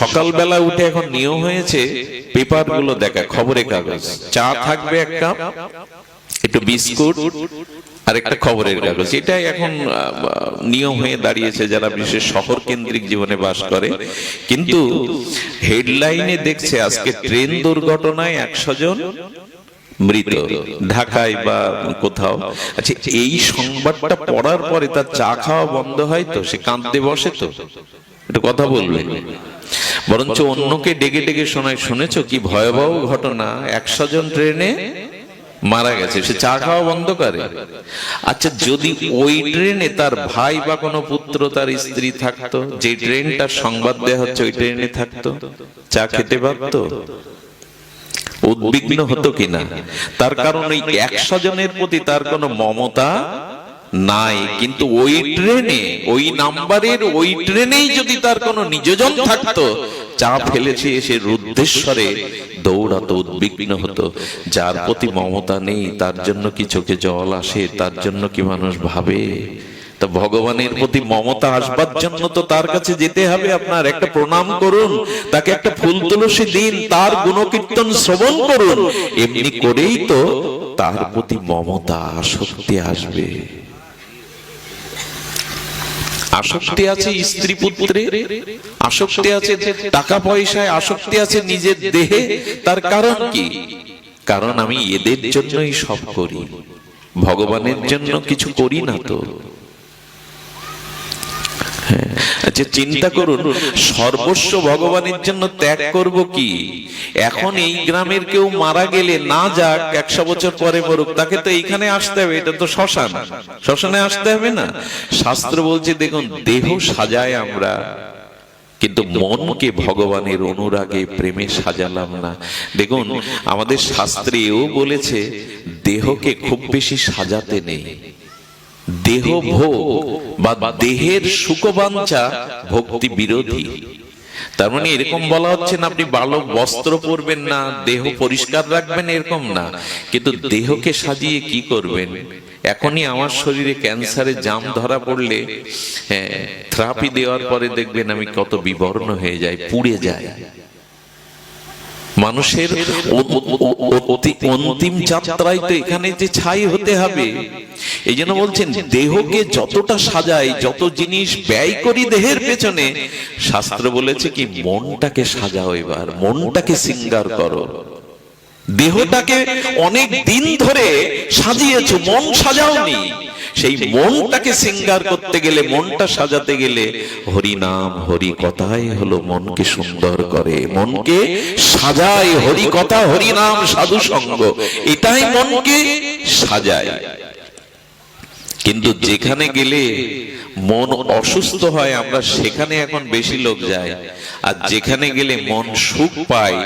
সকালবেলা উঠে এখন নিয়ম হয়েছে পেপারগুলো দেখা, খবরের কাগজ। চা থাকবে এক কাপ, একটু বিস্কুট, আর একটা খবরের কাগজ। এটাই এখন নিয়ম হয়ে দাঁড়িয়েছে যারা বিশেষ শহর কেন্দ্রিক জীবনে বাস করে। কিন্তু হেডলাইনে দেখছে আজকে ট্রেন দুর্ঘটনায় একশো জন মৃত, ঢাকায় বা কোথাও। আচ্ছা এই সংবাদটা পড়ার পরে তার চা খাওয়া বন্ধ হয় তো? সে কাঁদতে বসে তো? এটা কথা বলবে বরঞ্চ অন্যকে ডেকে ডেকে শোনায় শুনেছো কি ভয়াবহ ঘটনা? একশো জন ট্রেনে মারা গেছে। সে চা খাওয়া বন্ধ করে। আচ্ছা যদি ওই ট্রেনে তার ভাই বা কোনো পুত্র তার স্ত্রী থাকতো যে ট্রেনটার সংবাদ দেওয়া হচ্ছে ওই ট্রেনে থাকতো? চা খেতে পারতো? উদ্বিগ্ন হতো কিনা? তার কারণ ওই একশো জনের প্রতি তার কোনো মমতা নাই, কিন্তু ওই ট্রেনে, ওই নাম্বারের ওই ট্রেনেই যদি তার কোনো নিজজন থাকতো, চা ফেলেছে এসে রুদ্ধেশ্বরে, দৌড়াতো উদ্বিগ্ন হতো। যার প্রতি মমতা নেই, তার জন্য কি চোখে জল আসে, তার জন্য কি মানুষ ভাবে? তো ভগবানের প্রতি মমতা আসবার জন্য তো তার কাছে যেতে হবে, আপনার একটা প্রণাম করুন, তাকে একটা ফুল তুলসী দিন, তার গুণকীর্তন শ্রবণ করুন। এমনি করেই তো তার প্রতি মমতা আসক্তি আসবে। আসক্তি আছে স্ত্রী পুত্রে, আসক্তি আছে টাকা পয়সায় আসক্তি আছে নিজের দেহে, তার কারণ কি? কারণ আমি এদের জন্যই সব করি। ভগবানের জন্য কিছু করি না তো। আচ্ছা চিন্তা করুন সর্বস্ব ভগবানের জন্য ত্যাগ করব কি? এখন এই গ্রামের কেউ মারা গেলে না যাক একশো বছর পরে মরুক তাকে তো এইখানে আসতে হবে এটা তো শ্মশান। শ্মশানে আসতে হবে না। শাস্ত্র বলছে দেখুন দেহ সাজায় আমরা। কিন্তু মনকে ভগবানের অনুরাগে প্রেমে সাজালাম না। দেখুন আমাদের শাস্ত্রেও বলেছে দেহকে খুব বেশি সাজাতে নেই। দেহ ভোগ বা দেহের সুখবাঞ্ছা ভক্তি বিরোধী তার মানে এরকম বলা হচ্ছে না আপনি ভালো বস্ত্র পরবেন না দেহ পরিষ্কার রাখবেন এরকম না। কিন্তু দেহকে সাজিয়ে কি করবেন? এখনই আমার শরীরে ক্যান্সারে জাম ধরা পড়লে হ্যাঁ, থেরাপি দেওয়ার পরে দেখবেন আমি কত বিবর্ণ হয়ে যায় পুড়ে যায় মানুষের অতি অন্তিম যাত্রায় তো এখানে যে ছাই হতে হবে, এই জন্য বলছেন, দেহকে যতটা সাজাই, যত জিনিস ব্যয় করি দেহের পেছনে, শাস্ত্র বলেছে কি, মনটাকে সাজাও এবার, মনটাকে সিঙ্গার করো। দেহটাকে অনেক দিন ধরে সাজিয়েছো, মন সাজাওনি। সেই মনটাকে সিঙ্গার করতে গেলে মনটা সাজাতে গেলে হরি নাম হরি কথাই হলো মনকে সুন্দর করে। মনকে সাজায় হরি কথা হরি নাম সাধু সঙ্গ এটাই মনকে সাজায়। কিন্তু যেখানে গেলে মন অসুস্থ হয় আমরা সেখানে এখন বেশি লোক যায়। আর যেখানে গেলে মন সুখ পায়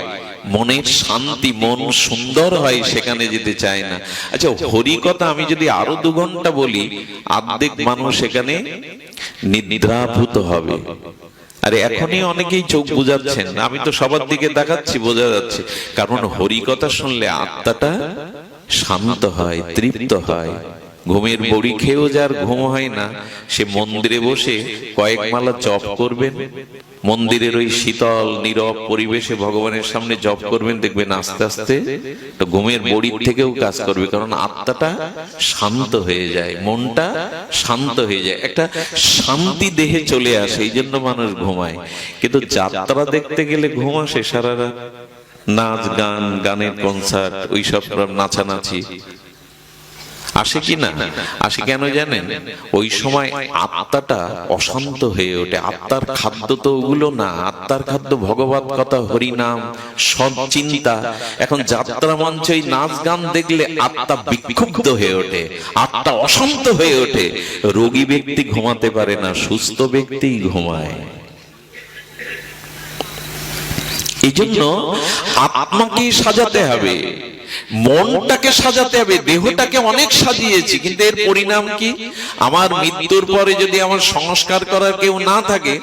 মনের শান্তি, মন সুন্দর হয়, সেখানে যেতে চায় না। আচ্ছা হরি কথা আমি যদি আরও দু ঘণ্টা বলি, আর্ধেক মানুষ সেখানে নিদ্রাভূত হবে। আরে, এখনই অনেকেই চোখ বুঝাচ্ছেন আমি তো সবার দিকে দেখাচ্ছি বোঝা যাচ্ছে। কারণ হরি কথা শুনলে আত্মাটা শান্ত হয়, তৃপ্ত হয়। ঘুমের বড়ি খেয়েও যার ঘুম হয় না, সে মন্দিরে বসে কয়েক মালা চপ করবেন। মন্দিরের ওই শীতল, নীরব পরিবেশে ভগবানের সামনে জপ করবেন, দেখবেন আস্তে আস্তে তো ঘুমের বড়ির থেকেও কাজ করবে, কারণ আত্মাটা শান্ত হয়ে যায়, মনটা শান্ত হয়ে যায়, একটা শান্তি দেহে চলে আসে, এই জন্য মানুষ ঘুমায়। কিন্তু যাত্রা দেখতে গেলে ঘুম আসে সারা রাত নাচ, গান, গানের কনসার্ট ওইসব নাচানাচি। আসে কি না? আসে কেন জানেন? ওই সময় আত্মাটা অশান্ত হয়ে ওঠে। আত্মার খাদ্য তো ওগুলো না। আত্মার খাদ্য ভগবত কথা হরি নাম সৎ চিন্তা। এখন যাত্রা মঞ্চে ওই নাচ গান দেখলে আত্মা বিক্ষুব্ধ হয়ে ওঠে। আত্মা অশান্ত হয়ে ওঠে। রোগী ব্যক্তি ঘুমাতে পারে না, সুস্থ ব্যক্তিই ঘুমায়। এই জন্য আপনাকে সাজাতে হবে। মনটাকে সাজাতে হবে, দেহটাকে অনেক সাজিয়েছি, কিন্তু এর পরিণাম কি? আমার মৃত্যুর পরে যদি আমার সংস্কার করার কেউ না থাকে